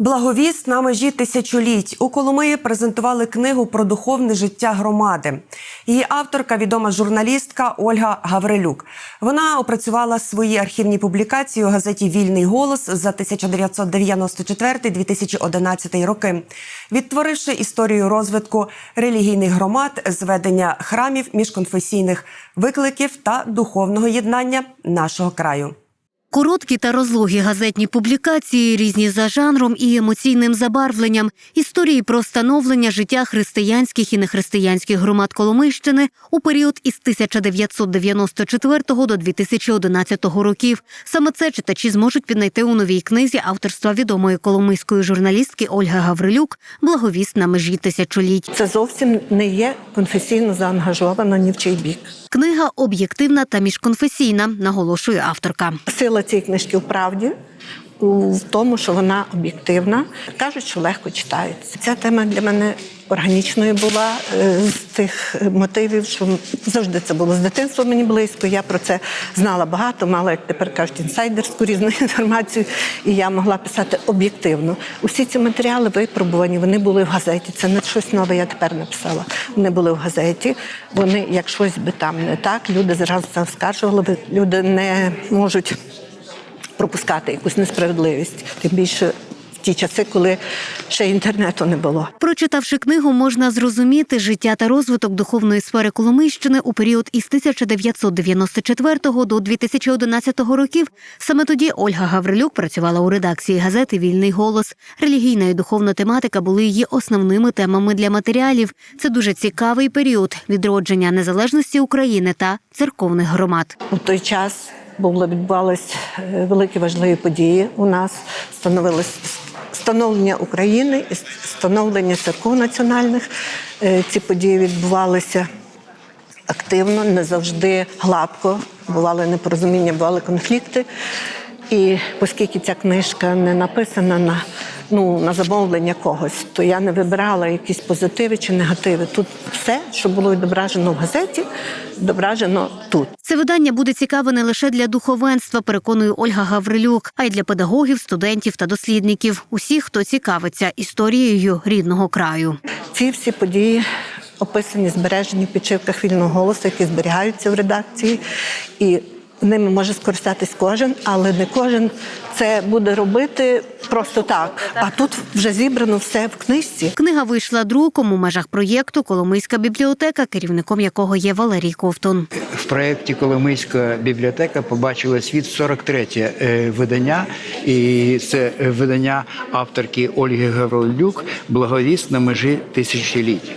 Благовіст на межі тисячоліть у Коломиї презентували книгу про духовне життя громади. Її авторка, відома журналістка Ольга Гаврилюк. Вона опрацювала свої архівні публікації у газеті Вільний голос за 1994-2011 роки, відтворивши історію розвитку релігійних громад, зведення храмів міжконфесійних викликів та духовного єднання нашого краю. Короткі та розлогі газетні публікації, різні за жанром і емоційним забарвленням, історії про становлення життя християнських і нехристиянських громад Коломийщини у період із 1994 до 2011 років. Саме це читачі зможуть піднайти у новій книзі авторства відомої коломийської журналістки Ольги Гаврилюк Благовіст на межі тисячоліть. Це зовсім не є конфесійно заангажовано ні в чий бік. Книга об'єктивна та міжконфесійна, наголошує авторка. Сила цієї книжки в правді. у- тому, що вона об'єктивна, кажуть, що легко читається. Ця тема для мене органічною була е, з тих мотивів, що завжди це було з дитинства мені близько. Я про це знала багато, мала, як тепер кажуть, інсайдерську різну інформацію, і я могла писати об'єктивно. Усі ці матеріали випробувані, вони були в газеті. Це не щось нове, я тепер написала. Вони були в газеті. Вони, як щось би там не так, люди зразу це оскаржували. Люди не можуть пропускати якусь несправедливість, тим більше в ті часи, коли ще інтернету не було. Прочитавши книгу, можна зрозуміти життя та розвиток духовної сфери Коломийщини у період із 1994 до 2011 років. Саме тоді Ольга Гаврилюк працювала у редакції газети Вільний голос. Релігійна і духовна тематика були її основними темами для матеріалів. Це дуже цікавий період відродження незалежності України та церковних громад. У той час було відбувались е, великі важливі події. У нас становилось становлення України і становлення церков національних. Е, Ці події відбувалися активно, не завжди гладко. Бували непорозуміння, бували конфлікти. І оскільки ця книжка не написана на, ну, на замовлення когось, то я не вибирала якісь позитиви чи негативи. Тут все, що було відображено в газеті, відображено тут. Це видання буде цікаве не лише для духовенства, переконує Ольга Гаврилюк, а й для педагогів, студентів та дослідників, усіх, хто цікавиться історією рідного краю. Ці всі події описані, збережені в підшивках вільного голосу, які зберігаються в редакції. І ними може скористатись кожен, але не кожен це буде робити просто так. А тут вже зібрано все в книжці. Книга вийшла друком у межах проєкту Коломийська бібліотека, керівником якого є Валерій Ковтун. В проєкті Коломийська бібліотека побачила світ 43 е, видання, і це видання авторки Ольги Гаврилюк Благовіст на межі тисячоліть.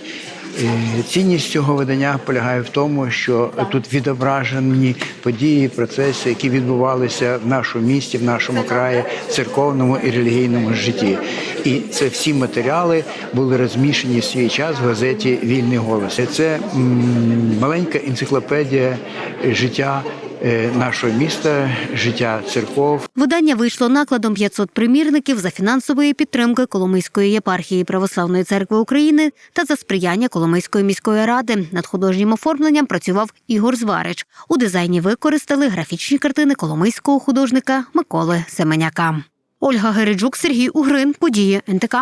Е, Цінність цього видання полягає в тому, що тут відображені події, процеси, які відбувалися в нашому місті, в нашому краї, в церковному і релігійному житті. І це всі матеріали були розміщені в свій час в газеті Вільний голос. І Це маленька енциклопедія життя нашого міста, життя церков. Видання вийшло накладом 500 примірників за фінансової підтримки Коломийської єпархії Православної церкви України та за сприяння Коломийської міської ради. Над художнім оформленням працював Ігор Зварич. У дизайні використали графічні картини коломийського художника Миколи Семеняка. Ольга Гереджук, Сергій Угрин. Події НТК.